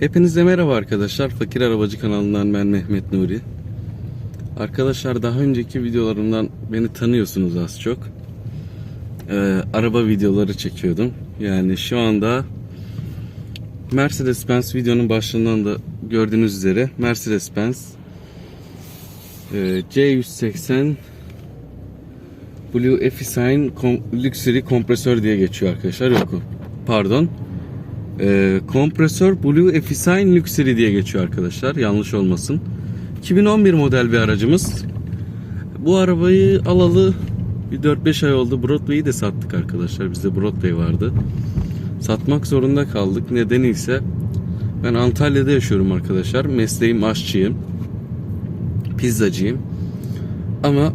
Hepinize merhaba arkadaşlar. Fakir Arabacı kanalından ben Mehmet Nuri. Arkadaşlar daha önceki videolarımdan beni tanıyorsunuz az çok. Ee, araba videoları çekiyordum. Yani şu anda Mercedes-Benz videonun başlığından da gördüğünüz üzere Mercedes-Benz e, C180 Blue Efficient Luxury kompresör diye geçiyor arkadaşlar. Yok pardon. Ee, kompresör Blue Efficient Luxury diye geçiyor arkadaşlar. Yanlış olmasın. 2011 model bir aracımız. Bu arabayı alalı bir 4-5 ay oldu. Broadway'i de sattık arkadaşlar. Bizde Broadway vardı. Satmak zorunda kaldık. Nedeni ise ben Antalya'da yaşıyorum arkadaşlar. Mesleğim aşçıyım. Pizzacıyım. Ama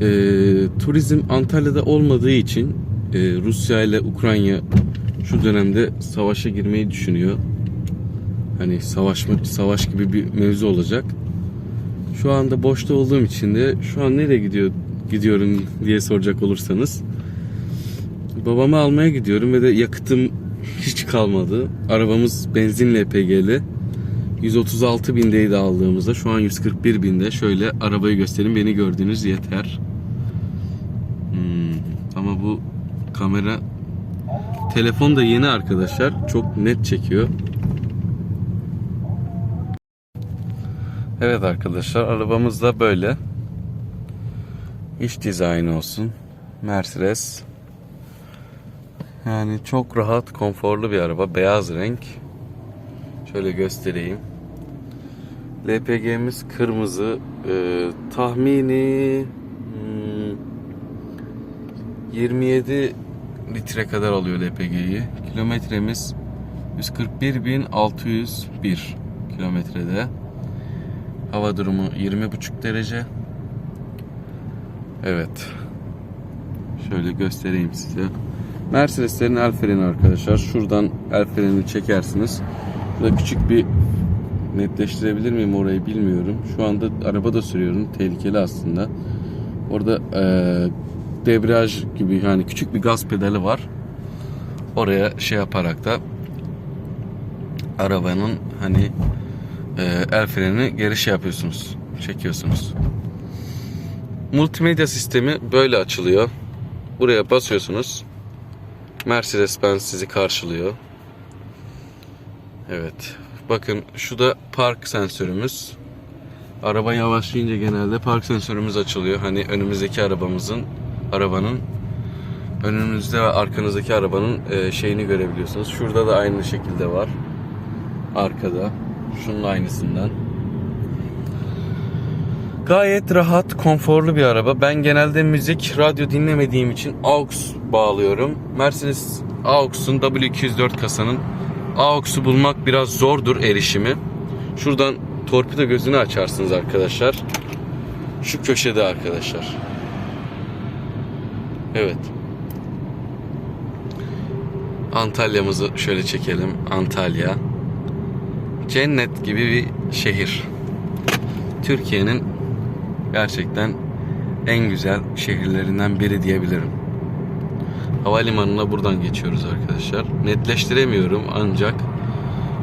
e, turizm Antalya'da olmadığı için e, Rusya ile Ukrayna şu dönemde savaşa girmeyi düşünüyor. Hani savaş savaş gibi bir mevzu olacak. Şu anda boşta olduğum için de şu an nereye gidiyor gidiyorum diye soracak olursanız babamı almaya gidiyorum ve de yakıtım hiç kalmadı. Arabamız benzinli LPG'li. 136 bindeydi aldığımızda. Şu an 141 binde. Şöyle arabayı göstereyim. Beni gördüğünüz yeter. Hmm, ama bu kamera telefon da yeni arkadaşlar. Çok net çekiyor. Evet arkadaşlar arabamız da böyle. İç dizaynı olsun. Mercedes. Yani çok rahat, konforlu bir araba. Beyaz renk. Şöyle göstereyim. LPG'miz kırmızı. Ee, tahmini hmm, 27 litre kadar alıyor LPG'yi. Kilometremiz 141.601 kilometrede. Hava durumu 20,5 derece. Evet. Şöyle göstereyim size. Mercedeslerin el freni arkadaşlar. Şuradan el frenini çekersiniz. Burada küçük bir netleştirebilir miyim orayı bilmiyorum. Şu anda araba da sürüyorum. Tehlikeli aslında. Orada eee debriyaj gibi yani küçük bir gaz pedali var. Oraya şey yaparak da arabanın hani eee, el frenini geri şey yapıyorsunuz. Çekiyorsunuz. Multimedya sistemi böyle açılıyor. Buraya basıyorsunuz. Mercedes-Benz sizi karşılıyor. Evet. Bakın şu da park sensörümüz. Araba yavaşlayınca genelde park sensörümüz açılıyor. Hani önümüzdeki arabamızın arabanın önünüzde ve arkanızdaki arabanın e, şeyini görebiliyorsunuz. Şurada da aynı şekilde var. Arkada. Şunun aynısından. Gayet rahat, konforlu bir araba. Ben genelde müzik, radyo dinlemediğim için AUX bağlıyorum. Mercedes AUX'un W204 kasanın AUX'u bulmak biraz zordur erişimi. Şuradan torpido gözünü açarsınız arkadaşlar. Şu köşede arkadaşlar. Evet. Antalya'mızı şöyle çekelim. Antalya. Cennet gibi bir şehir. Türkiye'nin gerçekten en güzel şehirlerinden biri diyebilirim. Havalimanına buradan geçiyoruz arkadaşlar. Netleştiremiyorum ancak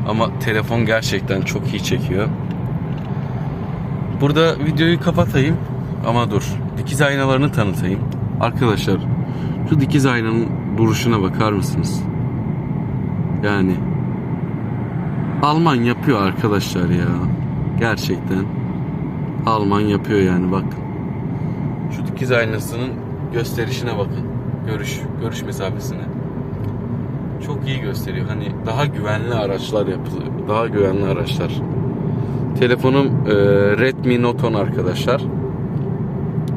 ama telefon gerçekten çok iyi çekiyor. Burada videoyu kapatayım ama dur. Dikiz aynalarını tanıtayım. Arkadaşlar şu dikiz aynanın duruşuna bakar mısınız? Yani Alman yapıyor arkadaşlar ya. Gerçekten. Alman yapıyor yani bak. Şu dikiz aynasının gösterişine bakın. Görüş görüş mesafesine. Çok iyi gösteriyor. Hani daha güvenli araçlar yapılıyor. Daha güvenli araçlar. Telefonum e, Redmi Note 10 arkadaşlar.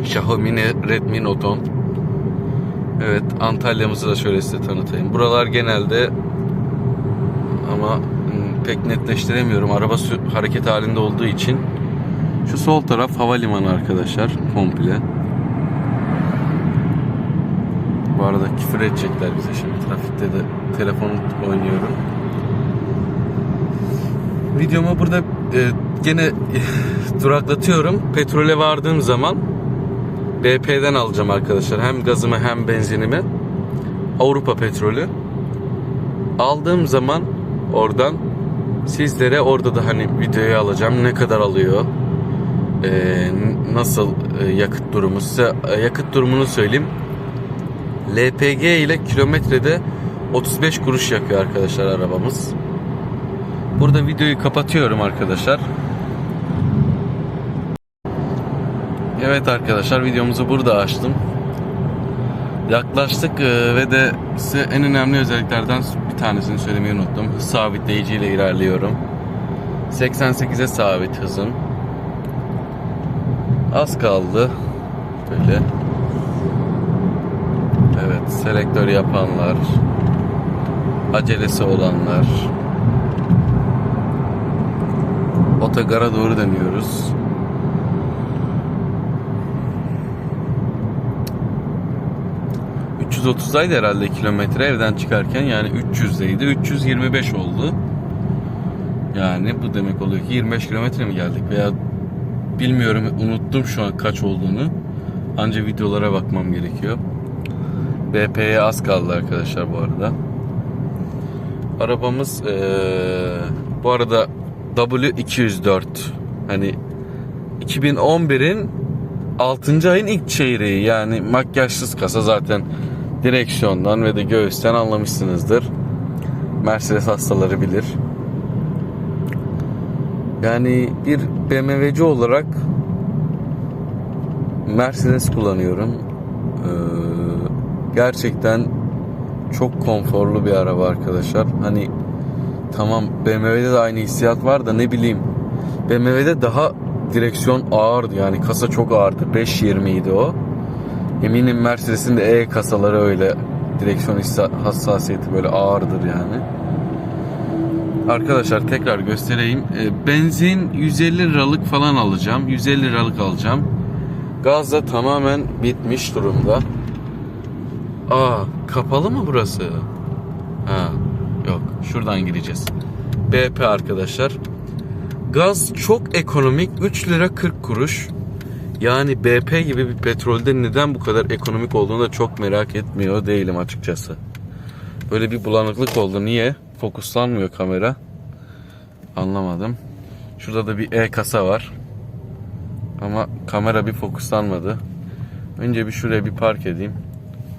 Xiaomi Redmi Note 10. Evet Antalya'mızı da şöyle size tanıtayım. Buralar genelde ama hmm, pek netleştiremiyorum. Araba hareket halinde olduğu için. Şu sol taraf havalimanı arkadaşlar komple. Bu arada küfür edecekler bize şimdi trafikte de telefon oynuyorum. Videomu burada e, gene duraklatıyorum. Petrole vardığım zaman BP'den alacağım arkadaşlar. Hem gazımı hem benzinimi. Avrupa petrolü. Aldığım zaman oradan Sizlere orada da hani videoyu alacağım. Ne kadar alıyor? Ee, nasıl e, yakıt durumu? Size e, yakıt durumunu söyleyeyim. LPG ile kilometrede 35 kuruş yakıyor arkadaşlar arabamız. Burada videoyu kapatıyorum arkadaşlar. Evet arkadaşlar videomuzu burada açtım. Yaklaştık e, ve de size en önemli özelliklerden bir tanesini söylemeyi unuttum. Hız sabitleyici ile ilerliyorum. 88'e sabit hızım. Az kaldı. Böyle. Evet, selektör yapanlar, acelesi olanlar. Otogara doğru dönüyoruz. ...330'daydı herhalde kilometre evden çıkarken... ...yani 300'deydi. 325 oldu. Yani bu demek oluyor ki 25 kilometre mi geldik veya... ...bilmiyorum unuttum şu an kaç olduğunu. Anca videolara bakmam gerekiyor. BP'ye az kaldı arkadaşlar bu arada. Arabamız eee, bu arada W204 hani 2011'in 6. ayın ilk çeyreği yani makyajsız kasa zaten direksiyondan ve de göğüsten anlamışsınızdır. Mercedes hastaları bilir. Yani bir BMW'ci olarak Mercedes kullanıyorum. Ee, gerçekten çok konforlu bir araba arkadaşlar. Hani tamam BMW'de de aynı hissiyat var da ne bileyim BMW'de daha direksiyon ağırdı yani kasa çok ağırdı 5.20 idi o. Eminim Mercedes'in de E kasaları öyle direksiyon hassasiyeti böyle ağırdır yani. Arkadaşlar tekrar göstereyim. E, Benzin 150 liralık falan alacağım. 150 liralık alacağım. Gaz da tamamen bitmiş durumda. Aa, kapalı mı burası? Ha, yok. Şuradan gireceğiz. BP arkadaşlar. Gaz çok ekonomik. 3 lira 40 kuruş. Yani BP gibi bir petrolde neden bu kadar ekonomik olduğunu da çok merak etmiyor değilim açıkçası. Böyle bir bulanıklık oldu. Niye? Fokuslanmıyor kamera. Anlamadım. Şurada da bir E-kasa var. Ama kamera bir fokuslanmadı. Önce bir şuraya bir park edeyim.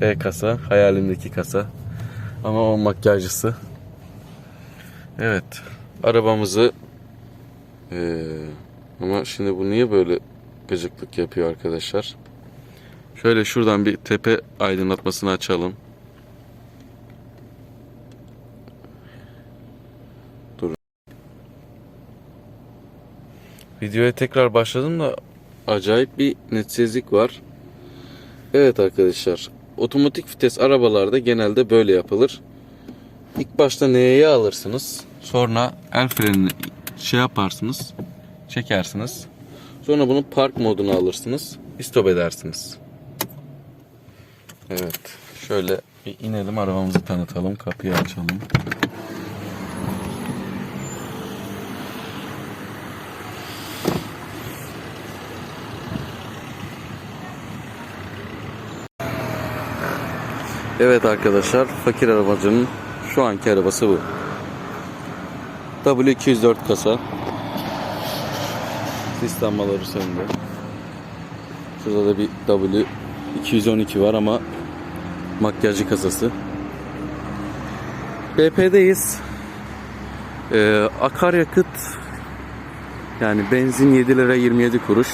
E-kasa, hayalimdeki kasa. Ama o makyajcısı. Evet. Arabamızı Ee, ama şimdi bu niye böyle gıcıklık yapıyor arkadaşlar? Şöyle şuradan bir tepe aydınlatmasını açalım. Dur. Videoya tekrar başladım da acayip bir netsizlik var. Evet arkadaşlar. Otomatik vites arabalarda genelde böyle yapılır. İlk başta N'ye alırsınız. Sonra el frenini şey yaparsınız. Çekersiniz. Sonra bunu park moduna alırsınız. Stop edersiniz. Evet. Şöyle bir inelim arabamızı tanıtalım. Kapıyı açalım. Evet arkadaşlar fakir arabacının şu anki arabası bu. W204 kasa. Sis lambaları söndü. Şurada da bir W212 var ama makyajcı kasası. BP'deyiz. Ee, akaryakıt yani benzin 7 lira 27 kuruş.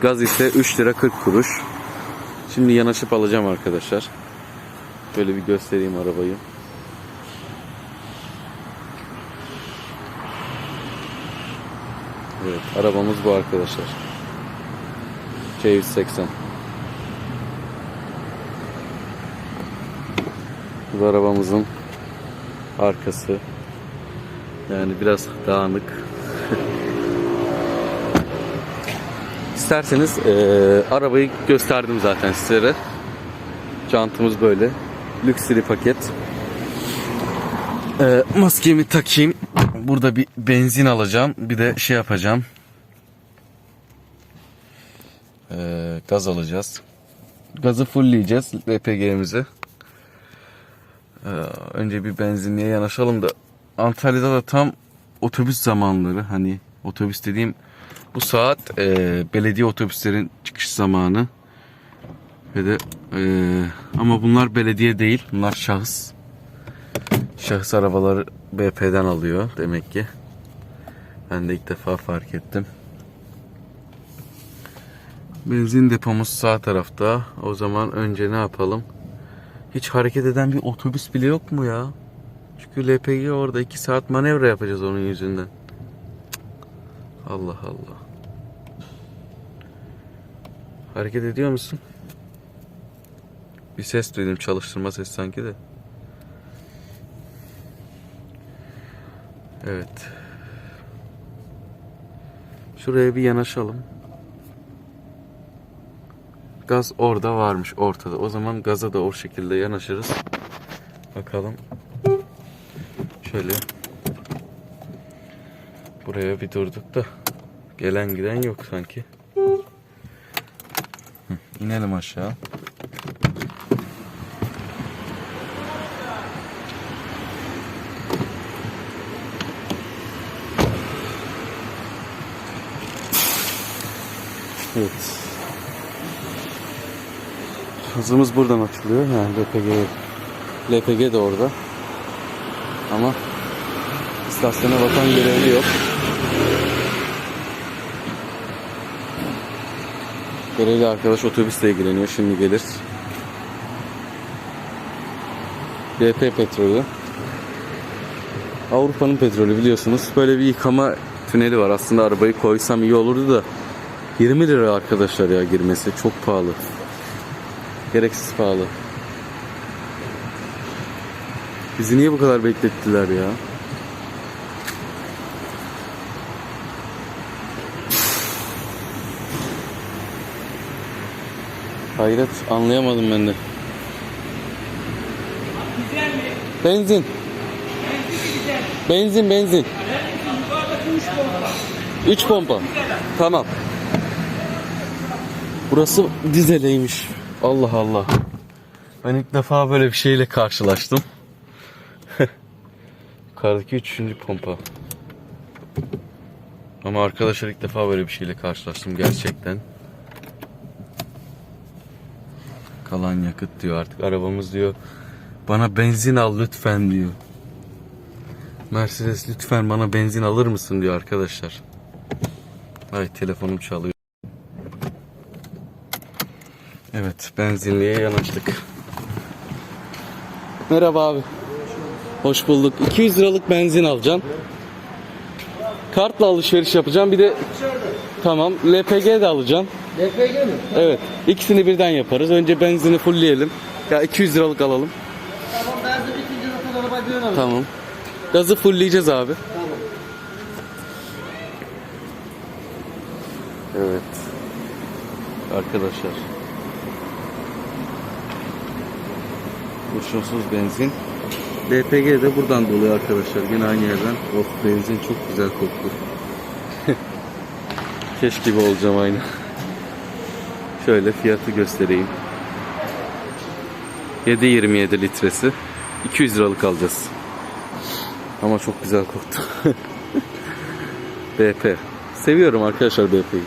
Gaz ise 3 lira 40 kuruş. Şimdi yanaşıp alacağım arkadaşlar. Böyle bir göstereyim arabayı. Evet, arabamız bu arkadaşlar. C180. Bu da arabamızın arkası. Yani biraz dağınık. İsterseniz eee, arabayı gösterdim zaten sizlere. Çantamız böyle. Lüksili paket. Eee, maskemi takayım. Burada bir benzin alacağım. Bir de şey yapacağım. Eee, gaz alacağız. Gazı fullleyeceğiz LPG'mizi. Eee, önce bir benzinliğe yanaşalım da Antalya'da da tam otobüs zamanları hani otobüs dediğim bu saat e, belediye otobüslerin çıkış zamanı ve de e, ama bunlar belediye değil bunlar şahıs şahıs arabaları BP'den alıyor demek ki ben de ilk defa fark ettim benzin depomuz sağ tarafta o zaman önce ne yapalım hiç hareket eden bir otobüs bile yok mu ya çünkü LPG orada 2 saat manevra yapacağız onun yüzünden. Allah Allah. Hareket ediyor musun? Bir ses duydum çalıştırma sesi sanki de. Evet. Şuraya bir yanaşalım. Gaz orada varmış ortada. O zaman gaza da o şekilde yanaşırız. Bakalım Şöyle buraya bir durduk da gelen giden yok sanki. Hı, inelim aşağı. Evet. Hızımız buradan açılıyor. Yani LPG LPG de orada. Ama istasyona bakan görevli yok. Görevli arkadaş otobüsle ilgileniyor. Şimdi gelir. BP petrolü. Avrupa'nın petrolü biliyorsunuz. Böyle bir yıkama tüneli var. Aslında arabayı koysam iyi olurdu da 20 lira arkadaşlar ya girmesi. Çok pahalı. Gereksiz pahalı. Bizi niye bu kadar beklettiler ya? Hayret anlayamadım ben de. Benzin. Benzin benzin. 3 pompa. Tamam. Burası dizeleymiş. Allah Allah. Ben ilk defa böyle bir şeyle karşılaştım. Yukarıdaki üçüncü pompa. Ama arkadaşlar ilk defa böyle bir şeyle karşılaştım gerçekten. Kalan yakıt diyor artık arabamız diyor. Bana benzin al lütfen diyor. Mercedes lütfen bana benzin alır mısın diyor arkadaşlar. Ay telefonum çalıyor. Evet benzinliğe yanaştık. Merhaba abi. Hoş bulduk. 200 liralık benzin alacağım. Kartla alışveriş yapacağım. Bir de tamam LPG de alacağım. LPG mi? Evet. İkisini birden yaparız. Önce benzini fullleyelim. Ya 200 liralık alalım. Tamam ben de bitince zaten araba dönerim. Tamam. Gazı fullleyeceğiz abi. Tamam. Evet. Arkadaşlar. Kurşunsuz benzin. LPG de buradan doluyor arkadaşlar. Yine aynı yerden. Of benzin çok güzel koktu. Keş gibi olacağım aynı. Şöyle fiyatı göstereyim. 7.27 litresi. 200 liralık alacağız. Ama çok güzel koktu. BP. Seviyorum arkadaşlar BP'yi.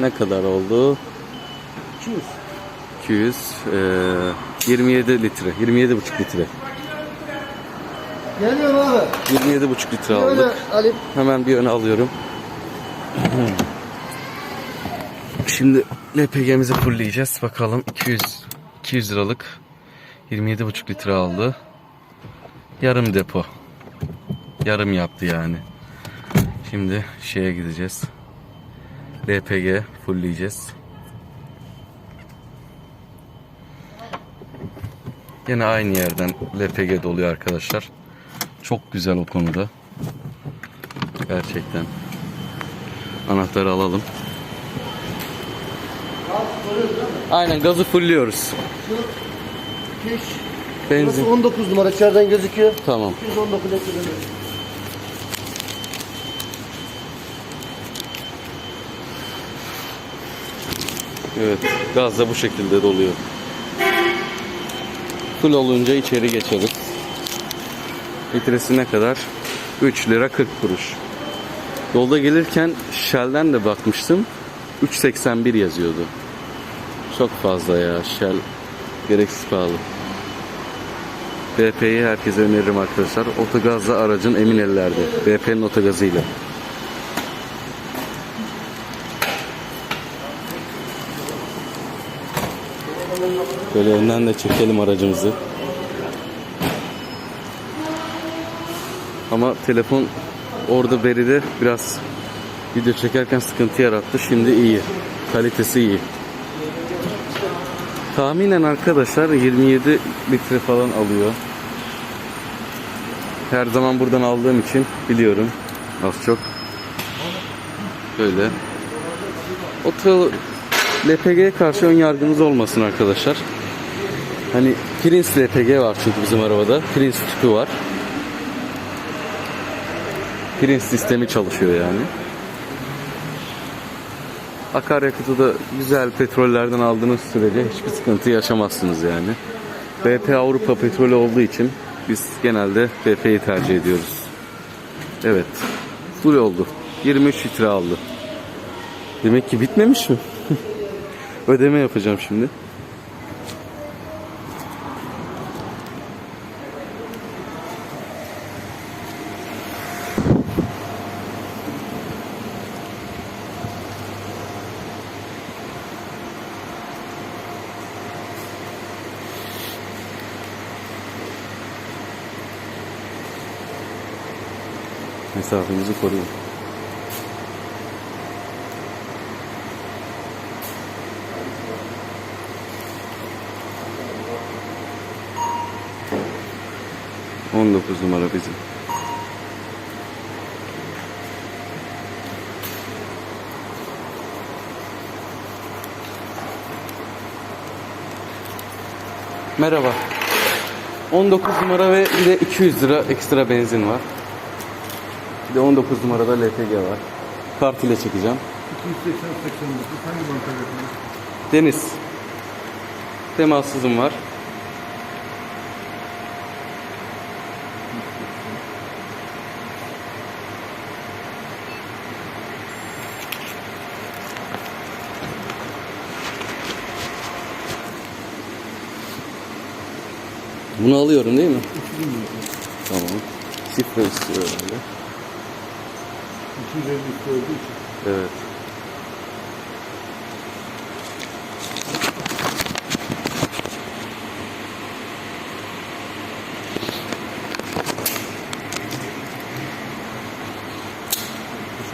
Ne kadar oldu? 200. 200 eee 27 litre 27 buçuk litre Geliyorum abi. 27 buçuk litre Öyle aldık alayım. hemen bir öne alıyorum şimdi LPG'mizi fullleyeceğiz bakalım 200 200 liralık 27 buçuk litre aldı yarım depo yarım yaptı yani şimdi şeye gideceğiz LPG fullleyeceğiz Yine aynı yerden LPG doluyor arkadaşlar. Çok güzel o konuda. Gerçekten. Anahtarı alalım. Aynen gazı 200. Benzin. Burası 19 numara içeriden gözüküyor. Tamam. 219 ekranı. Evet. Gaz da bu şekilde doluyor. Full olunca içeri geçeriz. Litresi ne kadar? 3 lira 40 kuruş. Yolda gelirken Shell'den de bakmıştım. 3.81 yazıyordu. Çok fazla ya Shell. Gereksiz pahalı. BP'yi herkese öneririm arkadaşlar. Otogazla aracın emin ellerde. BP'nin otogazıyla. Böyle önden de çekelim aracımızı. Ama telefon orada veride biraz video çekerken sıkıntı yarattı. Şimdi iyi. Kalitesi iyi. Tahminen arkadaşlar 27 litre falan alıyor. Her zaman buradan aldığım için biliyorum az çok. Böyle. Oto LPG'ye karşı ön yargınız olmasın arkadaşlar. Hani Prince LPG var çünkü bizim arabada. Prince tüpü var. Prince sistemi çalışıyor yani. Akaryakıtı da güzel petrollerden aldığınız sürece hiçbir sıkıntı yaşamazsınız yani. BP Avrupa petrolü olduğu için biz genelde BP'yi tercih ediyoruz. Evet. Full oldu. 23 litre aldı. Demek ki bitmemiş mi? Ödeme yapacağım şimdi. Mesafemizi koruyun. On dokuz numara bizim. Merhaba. 19 numara ve bir de 200 lira ekstra benzin var. Bir de 19 numarada LPG var. Kart ile çekeceğim. 280 89 hangi banka? Deniz. Temassızım var. Bunu alıyorum değil mi? Tamam. Şifre istiyor herhalde. 250 üstü olduğu için. Evet.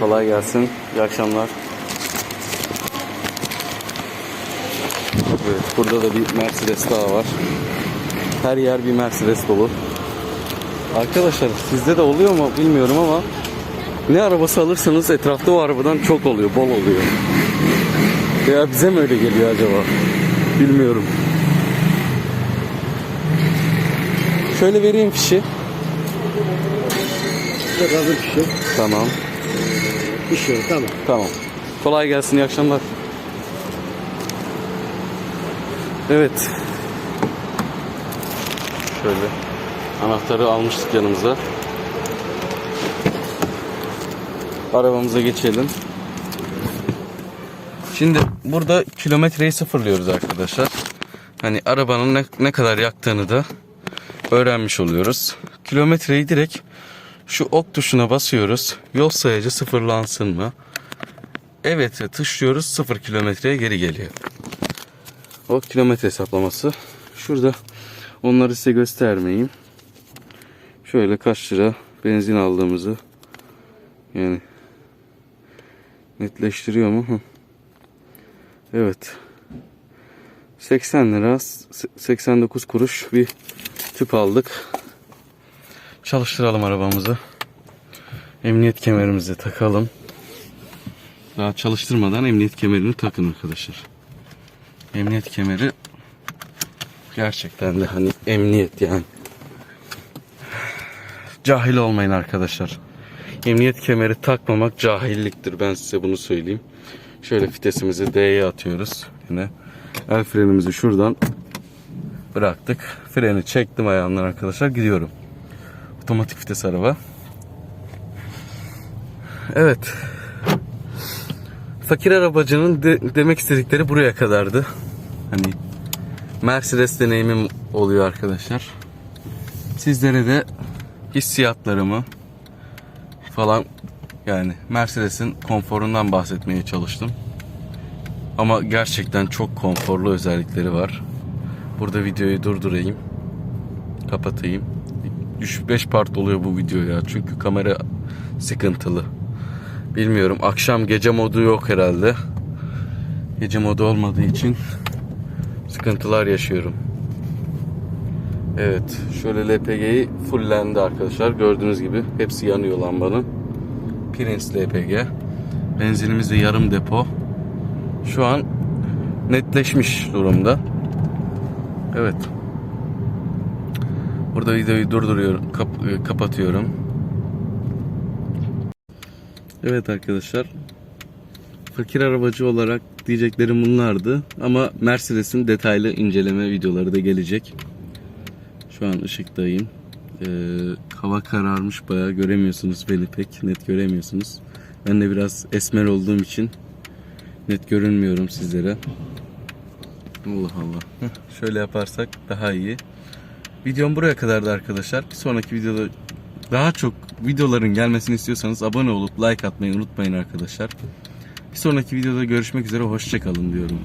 Kolay gelsin. İyi akşamlar. Evet, burada da bir Mercedes daha var. Her yer bir Mercedes dolu. Arkadaşlar sizde de oluyor mu bilmiyorum ama ne arabası alırsanız etrafta o arabadan çok oluyor, bol oluyor. Ya bize mi öyle geliyor acaba? Bilmiyorum. Şöyle vereyim fişi. Hazır pişiyor. Tamam. Pişiyor tamam. Tamam. Kolay gelsin, iyi akşamlar. Evet. Şöyle. Anahtarı almıştık yanımıza. Arabamıza geçelim. Şimdi burada kilometreyi sıfırlıyoruz arkadaşlar. Hani arabanın ne, ne kadar yaktığını da öğrenmiş oluyoruz. Kilometreyi direkt şu ok tuşuna basıyoruz. Yol sayacı sıfırlansın mı? Evet tuşluyoruz 0 kilometreye geri geliyor. O kilometre hesaplaması. Şurada onları size göstermeyeyim. Şöyle kaç lira benzin aldığımızı yani netleştiriyor mu? Evet. 80 lira 89 kuruş bir tüp aldık. Çalıştıralım arabamızı. Emniyet kemerimizi takalım. Daha çalıştırmadan emniyet kemerini takın arkadaşlar. Emniyet kemeri gerçekten de hani emniyet yani. Cahil olmayın arkadaşlar. Emniyet kemeri takmamak cahilliktir ben size bunu söyleyeyim. Şöyle fitesimizi D'ye atıyoruz. Yine el frenimizi şuradan bıraktık. Freni çektim ayağımdan arkadaşlar gidiyorum. Otomatik vites araba. Evet. Fakir arabacının de- demek istedikleri buraya kadardı. Hani Mercedes deneyimim oluyor arkadaşlar. Sizlere de hissiyatlarımı falan yani Mercedes'in konforundan bahsetmeye çalıştım. Ama gerçekten çok konforlu özellikleri var. Burada videoyu durdurayım. Kapatayım. 3-5 part oluyor bu video ya. Çünkü kamera sıkıntılı. Bilmiyorum. Akşam gece modu yok herhalde. Gece modu olmadığı için sıkıntılar yaşıyorum. Evet. Şöyle LPG'yi fullendi arkadaşlar. Gördüğünüz gibi hepsi yanıyor lambanın. Prince LPG. Benzinimiz de yarım depo. Şu an netleşmiş durumda. Evet. Burada videoyu durduruyorum, kap- kapatıyorum. Evet arkadaşlar. Fakir arabacı olarak diyeceklerim bunlardı. Ama Mercedes'in detaylı inceleme videoları da gelecek. Şu an ışıktayım. Ee, hava kararmış bayağı göremiyorsunuz beni pek net göremiyorsunuz. Ben de biraz esmer olduğum için net görünmüyorum sizlere. Allah Allah. Şöyle yaparsak daha iyi. Videom buraya kadardı arkadaşlar. Bir sonraki videoda daha çok videoların gelmesini istiyorsanız abone olup like atmayı unutmayın arkadaşlar. Bir sonraki videoda görüşmek üzere hoşçakalın diyorum.